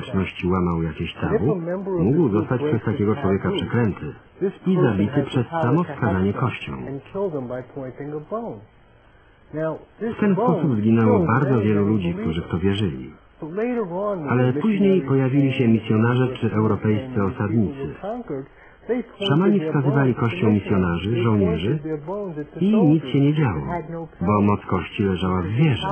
społeczności łamał jakieś tabu, mógł zostać przez takiego człowieka przeklęty i zabity przez samo wskazanie kością. W ten sposób zginęło bardzo wielu ludzi, którzy w to wierzyli. Ale później pojawili się misjonarze czy europejscy osadnicy. Szamani wskazywali kością misjonarzy, żołnierzy i nic się nie działo, bo moc kości leżała w wierze.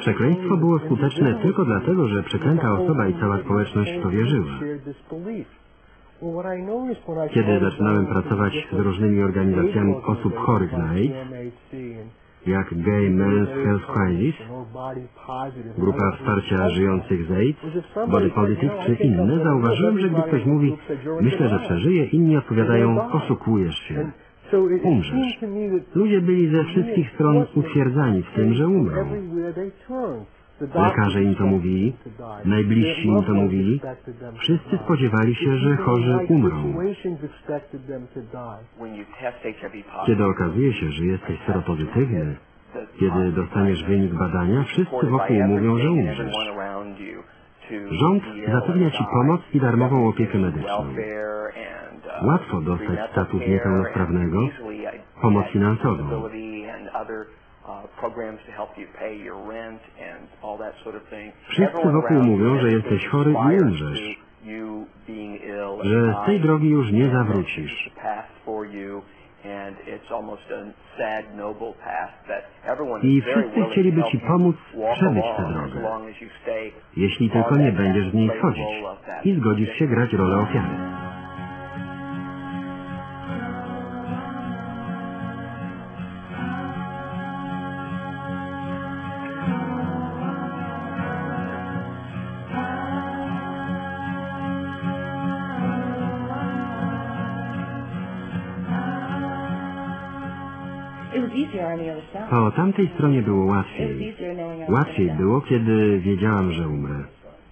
Przekleństwo było skuteczne tylko dlatego, że przeklęta osoba i cała społeczność w to wierzyła. Kiedy zaczynałem pracować z różnymi organizacjami osób chorych na AIDS, jak Gay Men's Health Crisis, Grupa Wsparcia Żyjących z AIDS, Body Positive czy inne, zauważyłem, że gdy ktoś mówi, myślę, że przeżyje, inni odpowiadają, oszukujesz się, umrzesz. Ludzie byli ze wszystkich stron utwierdzani w tym, że umrą. Lekarze im to mówili, najbliżsi im to mówili, wszyscy spodziewali się, że chorzy umrą. Kiedy okazuje się, że jesteś seropozytywny, kiedy dostaniesz wynik badania, wszyscy wokół mówią, że umrzesz. Rząd zapewnia Ci pomoc i darmową opiekę medyczną. Łatwo dostać status niepełnosprawnego, pomoc finansową. Wszyscy wokół mówią, że jesteś chory i umrzesz, że z tej drogi już nie zawrócisz. I wszyscy chcieliby Ci pomóc przebyć tę drogę, jeśli tylko nie będziesz z niej schodzić i zgodzisz się grać rolę ofiary. Po tamtej stronie było łatwiej. Łatwiej było, kiedy wiedziałam, że umrę.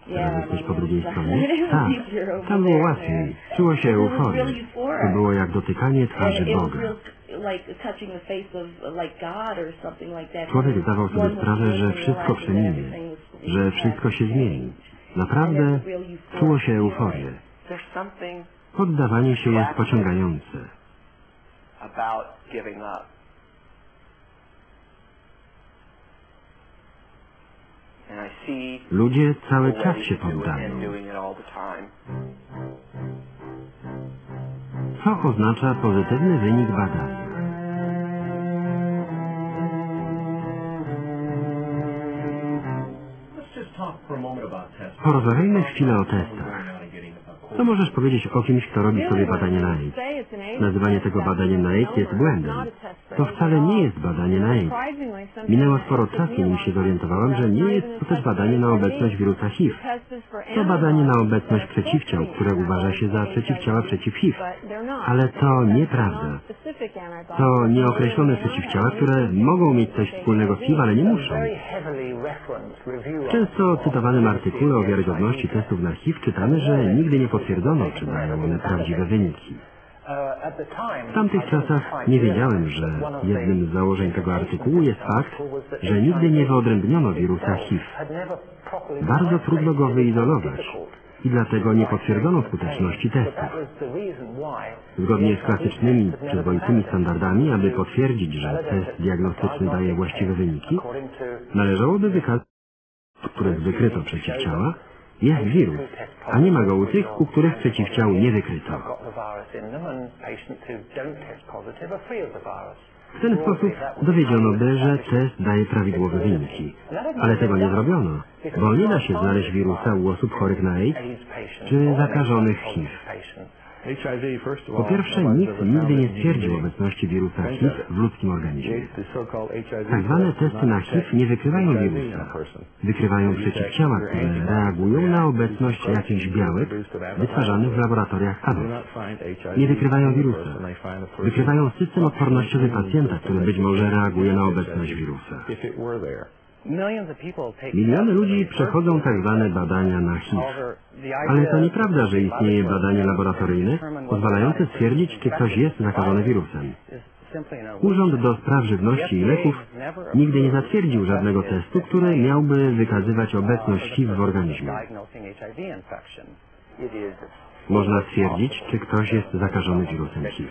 Teraz jesteś po drugiej stronie? Tak, tam było łatwiej. Czuło się euforię. To było jak dotykanie twarzy Boga. Człowiek zdawał sobie sprawę, że wszystko przeminie, że wszystko się zmieni. Naprawdę czuło się euforię. Poddawanie się jest pociągające. Ludzie cały czas się poddają. Co oznacza pozytywny wynik badania? Porozmawiajmy chwilę o testach. Co możesz powiedzieć o kimś, kto robi sobie badanie na AIDS? Nazywanie tego badaniem na AIDS jest błędem. To wcale nie jest badanie na AIDS. Minęło sporo czasu, nim się zorientowałem, że nie jest to też badanie na obecność wirusa HIV. To badanie na obecność przeciwciał, które uważa się za przeciwciała przeciw HIV. Ale to nieprawda. To nieokreślone przeciwciała, które mogą mieć coś wspólnego z HIV, ale nie muszą. W często cytowanym artykule o wiarygodności testów na HIV czytamy, że nigdy nie potwierdzono, czy dają one prawdziwe wyniki. W tamtych czasach nie wiedziałem, że jednym z założeń tego artykułu jest fakt, że nigdy nie wyodrębniono wirusa HIV. Bardzo trudno go wyizolować. i dlatego nie potwierdzono skuteczności testów. Zgodnie z klasycznymi, przyzwoitymi standardami, aby potwierdzić, że test diagnostyczny daje właściwe wyniki, należałoby wykazać, w których wykryto przeciwciała, jest wirus, a nie ma go u tych, u których przeciwciał nie wykryto. W ten sposób dowiedziono by, że test daje prawidłowe wyniki. Ale tego nie zrobiono, bo nie da się znaleźć wirusa u osób chorych na AIDS czy zakażonych HIV. Po pierwsze, nikt nigdy nie stwierdził obecności wirusa HIV w ludzkim organizmie. Tak zwane testy na HIV nie wykrywają wirusa. Wykrywają przeciwciała, które reagują na obecność jakichś białek wytwarzanych w laboratoriach Stanów. Nie wykrywają wirusa. Wykrywają system odpornościowy pacjenta, który być może reaguje na obecność wirusa. Miliony ludzi przechodzą tak zwane badania na HIV. Ale to nieprawda, że istnieje badanie laboratoryjne pozwalające stwierdzić, czy ktoś jest zakażony wirusem. Urząd do Spraw Żywności i Leków nigdy nie zatwierdził żadnego testu, który miałby wykazywać obecność HIV w organizmie. Można stwierdzić, czy ktoś jest zakażony wirusem HIV.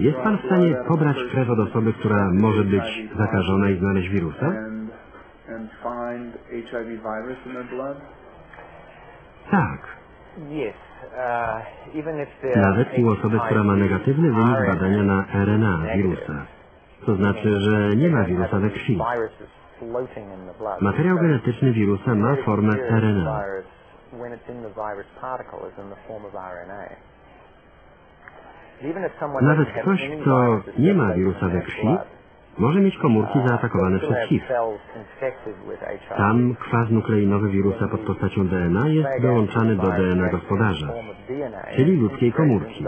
Jest Pan w stanie pobrać krew od osoby, która może być zakażona i znaleźć wirusa? Tak. uh, Nawet u osoby, która ma negatywny wynik badania na RNA wirusa. To znaczy, że nie ma wirusa we krwi. Materiał genetyczny wirusa ma formę RNA. Nawet ktoś, kto nie ma wirusa we krwi, może mieć komórki zaatakowane przez HIV. Tam kwas nukleinowy wirusa pod postacią DNA jest dołączany do DNA gospodarza, czyli ludzkiej komórki.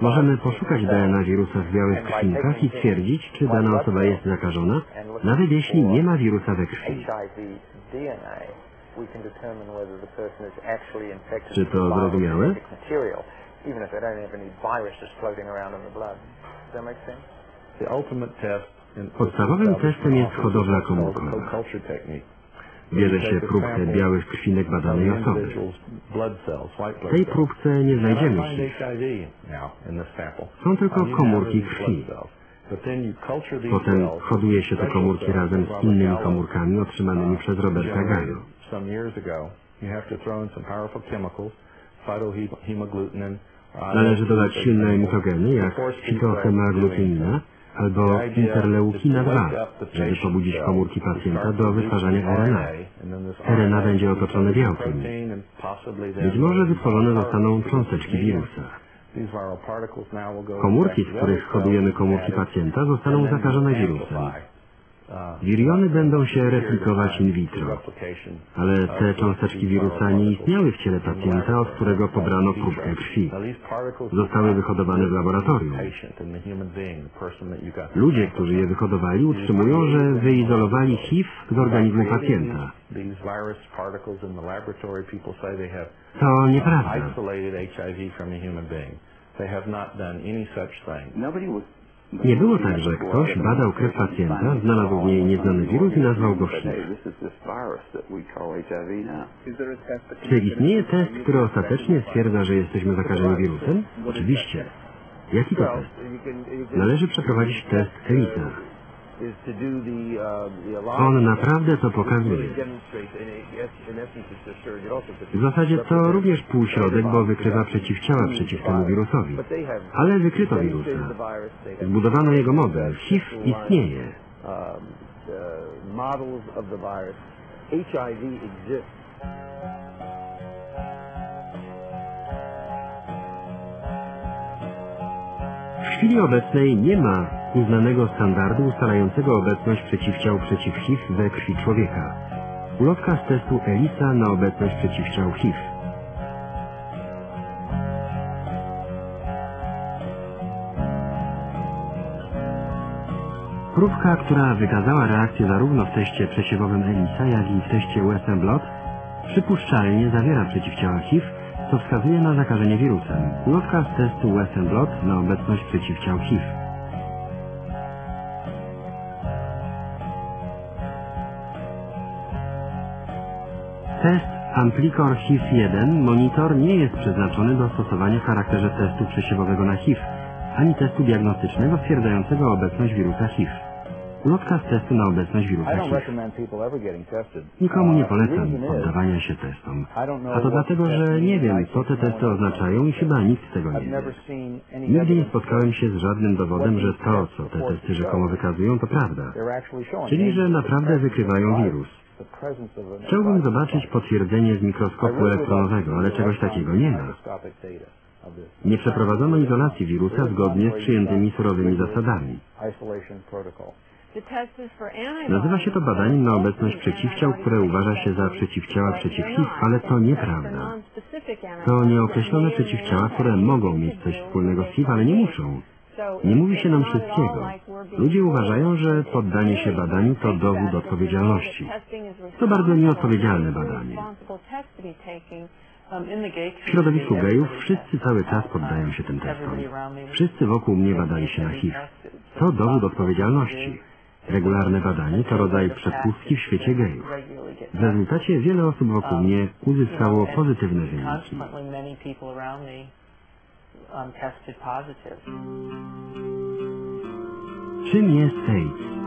Możemy poszukać DNA wirusa w białych krwinkach i stwierdzić, czy dana osoba jest zakażona, nawet jeśli nie ma wirusa we krwi. Czy to zrozumiałe? Podstawowym testem jest hodowla komórkowa. Bierze się próbkę białych krwinek badanej osoby. W tej próbce nie znajdziemy HIV. Są tylko komórki krwi. Potem hoduje się te komórki razem z innymi komórkami otrzymanymi przez Roberta Gajo. Należy dodać silne mitogeny jak fitohemaglutinina albo interleukina 2, żeby pobudzić komórki pacjenta do wytwarzania RNA. RNA będzie otoczone białkiem. Być może wytworzone zostaną cząsteczki wirusa. Komórki, z których hodujemy komórki pacjenta, zostaną zakażone wirusem. Wiriony będą się replikować in vitro, ale te cząsteczki wirusa nie istniały w ciele pacjenta, od którego pobrano próbkę krwi. Zostały wyhodowane w laboratorium. Ludzie, którzy je wyhodowali, utrzymują, że wyizolowali HIV z organizmu pacjenta. To nieprawda. Nie było tak, że ktoś badał krew pacjenta, znalazł w niej nieznany wirus i nazwał go HIV. Czy istnieje test, który ostatecznie stwierdza, że jesteśmy zakażeni wirusem? Oczywiście. Jaki to test? Należy przeprowadzić test ELISA. On naprawdę to pokazuje. W zasadzie to również półśrodek, bo wykrywa przeciwciała przeciw temu wirusowi. Ale wykryto wirusa. Zbudowano jego model. HIV istnieje. exists. W chwili obecnej nie ma uznanego standardu ustalającego obecność przeciwciał przeciw HIV we krwi człowieka. Ulotka z testu ELISA na obecność przeciwciał HIV. Próbka, która wykazała reakcję zarówno w teście przesiewowym ELISA, jak i w teście Western Blot, przypuszczalnie zawiera przeciwciała HIV, co wskazuje na zakażenie wirusem. Ulotka z testu Western Blot na obecność przeciwciał HIV. Test Amplicor HIV-1 monitor nie jest przeznaczony do stosowania w charakterze testu przesiewowego na HIV, ani testu diagnostycznego stwierdzającego obecność wirusa HIV. Ulotka z testu na obecność wirusa HIV. Nikomu nie Uh, polecam poddawania się testom. A to dlatego, że nie wiem, co te testy oznaczają i chyba nikt tego nie wie. Nigdy nie spotkałem się z żadnym dowodem, że to, co te testy rzekomo wykazują, to prawda. Czyli, że naprawdę wykrywają wirus. Chciałbym zobaczyć potwierdzenie z mikroskopu elektronowego, ale czegoś takiego nie ma. Nie przeprowadzono izolacji wirusa zgodnie z przyjętymi surowymi zasadami. Nazywa się to badaniem na obecność przeciwciał, które uważa się za przeciwciała przeciw HIV, ale to nieprawda. To nieokreślone przeciwciała, które mogą mieć coś wspólnego z HIV, ale nie muszą. Nie mówi się nam wszystkiego. Ludzie uważają, że poddanie się badaniu to dowód odpowiedzialności. To bardzo nieodpowiedzialne badanie. W środowisku gejów wszyscy cały czas poddają się tym testom. Wszyscy wokół mnie badali się na HIV. To dowód odpowiedzialności. Regularne badanie to rodzaj przepustki w świecie gejów. W rezultacie wiele osób wokół mnie uzyskało pozytywne wyniki. Czym jest AIDS?